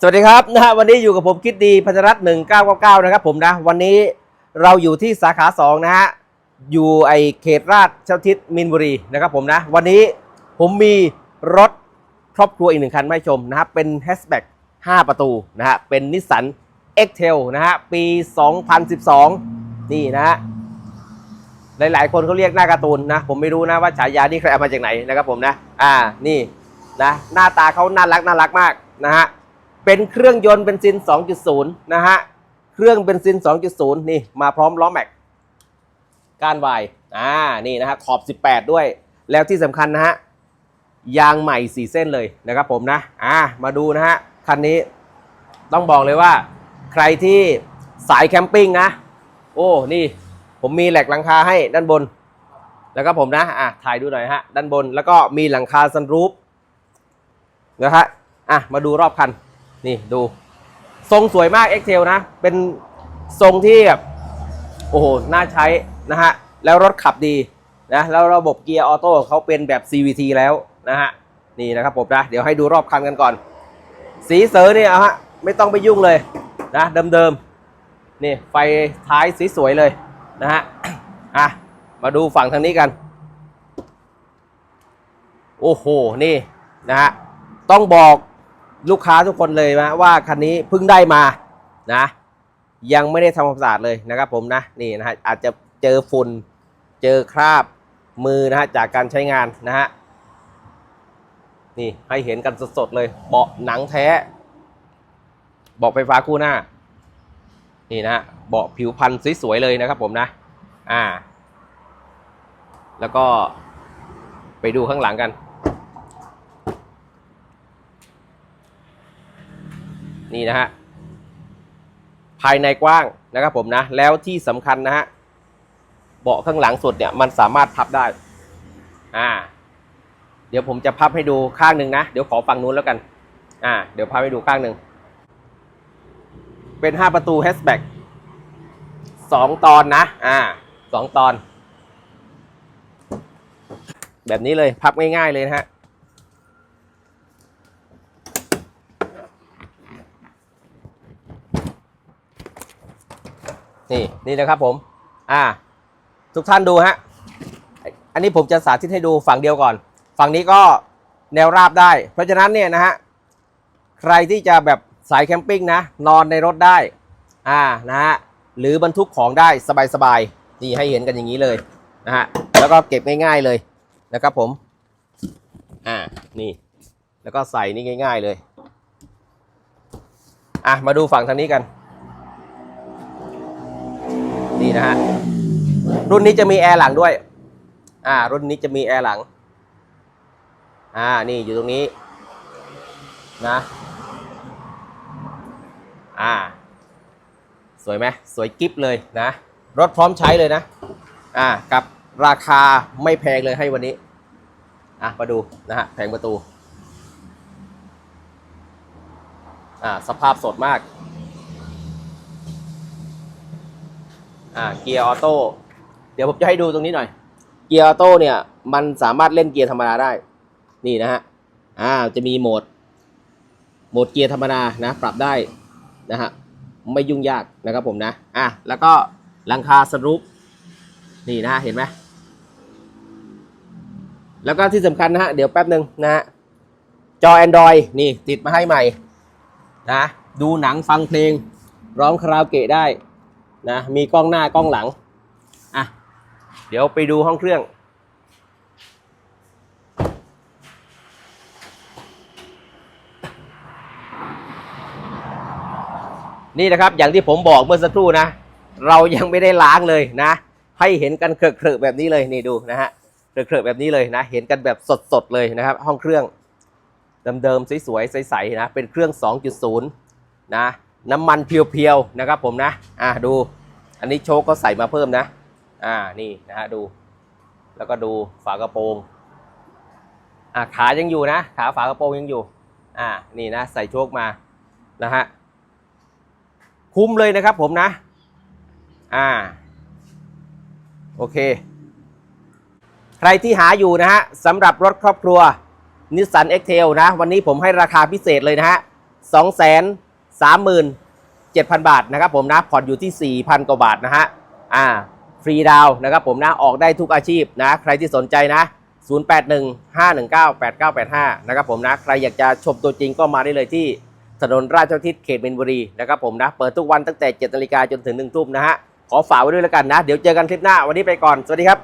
สวัสดีครับนะฮะวันนี้อยู่กับผมคิดดีพัชรัตน์หนึ่งเก้าเก้าเก้านะครับผมนะ วันนี้เราอยู่ที่สาขาสองนะฮะอยู่ไอเขตราชเจ้าทิศมินบุรีนะครับผมนะ วันนี้ผมมีรถครอบครัวอีกหนึ่งคันมาให้ชมนะครับเป็นแฮชแบ็ก5ประตูนะฮะเป็นนิสสัน x t a i l นะฮะปี 2012 นี่นะฮะหลาย ๆ คนเขาเรียกหน้าการ์ตูนนะ ผมไม่รู้นะว่าฉายานี่ใครเอามาจากไหนนะครับผมนะ อ่านี่นะหน้าตาเขาน่ารักน่ารักมากนะฮะ เป็นเครื่องยนต์เบนซิน 2.0 นะฮะ เครื่องเบนซิน 2.0 นี่มาพร้อมล้อแม็กก้านวายอ่า นี่นะฮะ ขอบ 18 ด้วย แล้วที่สำคัญนะฮะ ยางใหม่ 4 เส้นเลยนะครับผมนะ อ่า มาดูนะฮะ คันนี้ต้องบอกเลยว่า ใครที่สายแคมปิ้งนะ โอ้ นี่ ผมมีแหลกหลังคาให้ด้านบน แล้วก็ผมนะ อะ ถ่ายดูหน่อยฮะ ด้านบน แล้วก็มีหลังคาซันรูฟนะฮะ อะ มาดูรอบคัน นี่ดู ทรงสวยมาก x t a i l นะ เป็นทรงที่แบบโอ้โห น่าใช้นะฮะ แล้วรถขับดีนะ แล้วระบบเกียร์ออโต้เขาเป็นแบบ CVT แล้วนะฮะ นี่นะครับผมนะ เดี๋ยวให้ดูรอบคันกันก่อน สีเสือเนี่ยฮะ ไม่ต้องไปยุ่งเลยนะ เดิมๆ นี่ไฟท้ายสีสวยเลยนะฮะ อะ มาดูฝั่งทางนี้กัน โอ้โห นี่นะฮะ ต้องบอก ลูกค้าทุกคนเลยนะว่าคันนี้เพิ่งได้มานะ ยังไม่ได้ทำความสะอาดเลยนะครับผมนะนี่นะฮะอาจจะเจอฝุ่นเจอคราบมือนะฮะจากการใช้งานนะฮะนี่ให้เห็นกันสดๆเลยเบาะหนังแท้เบาะไฟฟ้าคู่หน้า นี่นะฮะเบาะผิวพันธุ์สวยๆเลยนะครับผมนะ อ่า แล้วก็ไปดูข้างหลังกัน นี่นะฮะภายในกว้างนะครับผมนะ แล้วที่สำคัญนะฮะเบาะข้างหลังสุดเนี่ยมันสามารถพับได้ อ่า เดี๋ยวผมจะพับให้ดูข้างหนึ่งนะ เดี๋ยวขอฝั่งนู้นแล้วกัน อ่า เดี๋ยวพับให้ดูข้างหนึ่ง เป็น5ประตูแฮชแบ็กสองตอนนะ อ่าสองตอน แบบนี้เลยพับง่ายๆเลยนะฮะ นี่นี่นะครับผม อ่า ทุกท่านดูฮะ อันนี้ผมจะสาธิตให้ดูฝั่งเดียวก่อน ฝั่งนี้ก็แนวราบได้ เพราะฉะนั้นเนี่ยนะฮะ ใครที่จะแบบสายแคมปิ้งนะ นอนในรถได้ อ่า นะฮะ หรือบรรทุกของได้สบายๆ นี่ให้เห็นกันอย่างนี้เลยนะฮะ แล้วก็เก็บง่ายๆเลยนะครับผม อ่า นี่ แล้วก็ใส่นี่ง่าย ๆเลย อะ มาดูฝั่งทางนี้กัน นี่นะฮะ รุ่นนี้จะมีแอร์หลังด้วย อ่า รุ่นนี้จะมีแอร์หลัง อ่า นี่อยู่ตรงนี้ นะ อ่า สวยไหมสวยกิฟเลยนะ รถพร้อมใช้เลยนะ อ่า กับราคาไม่แพงเลยให้วันนี้ อะ มาดูนะฮะ แผงประตู อ่า สภาพสดมาก อ่าเกียร์ออโต้เดี๋ยวผมจะให้ดูตรงนี้หน่อย เกียร์ออโต้เนี่ยมันสามารถเล่นเกียร์ธรรมดาได้ นี่นะฮะอ่าจะมีโหมด โหมดเกียร์ธรรมดานะ ปรับได้นะฮะไม่ยุ่งยากนะครับผมนะอะแล้วก็หลังคาสรุปนี่นะฮะเห็นไหมแล้วก็ที่สำคัญนะฮะเดี๋ยวแป๊บหนึ่งนะฮะจอ Android นี่ติดมาให้ใหม่นะดูหนังฟังเพลงร้องคาราโอเกะได้ นะมีกล้องหน้ากล้องหลังอะเดี๋ยวไปดูห้องเครื่อง นี่นะครับอย่างที่ผมบอกเมื่อสักครู่นะ เรายังไม่ได้ล้างเลยนะ ให้เห็นกันเครอะๆแบบนี้เลยนี่ดูนะฮะเครอะๆแบบนี้เลยนะ เห็นกันแบบสดๆเลยนะครับ ห้องเครื่องเดิมๆสวยๆใสๆนะเป็นเครื่อง 2.0 นะน้ำมันเพียวๆนะครับผมนะอ่าดู อันนี้โชคก็ใส่มาเพิ่มนะ อ่านี่นะฮะดู แล้วก็ดูฝากระโปรงอ่าขายังอยู่นะขาฝากระโปรงยังอยู่ อ่านี่นะใส่โชคมานะฮะคุ้มเลยนะครับผมนะ อ่า โอเค ใครที่หาอยู่นะฮะสำหรับรถครอบครัวนิสสัน x t a i l นะ วันนี้ผมให้ราคาพิเศษเลยนะฮะ2 3 7 0 0 0 บาทนะครับผมนะผ่อนอยู่ที่ 4,000 กว่าบาทนะฮะอ่าฟรีดาวนะครับผมนะออกได้ทุกอาชีพนะใครที่สนใจนะ 0815198985 นะครับผมนะใครอยากจะชมตัวจริงก็มาได้เลยที่ถนนราชทิศเขตมินบุรีนะครับผมนะเปิดทุกวันตั้งแต่7นาฬิกาจนถึง1ทุ่มนะฮะขอฝากไว้ด้วยแล้วกันนะ เดี๋ยวเจอกันคลิปหน้าวันนี้ไปก่อน สวัสดีครับ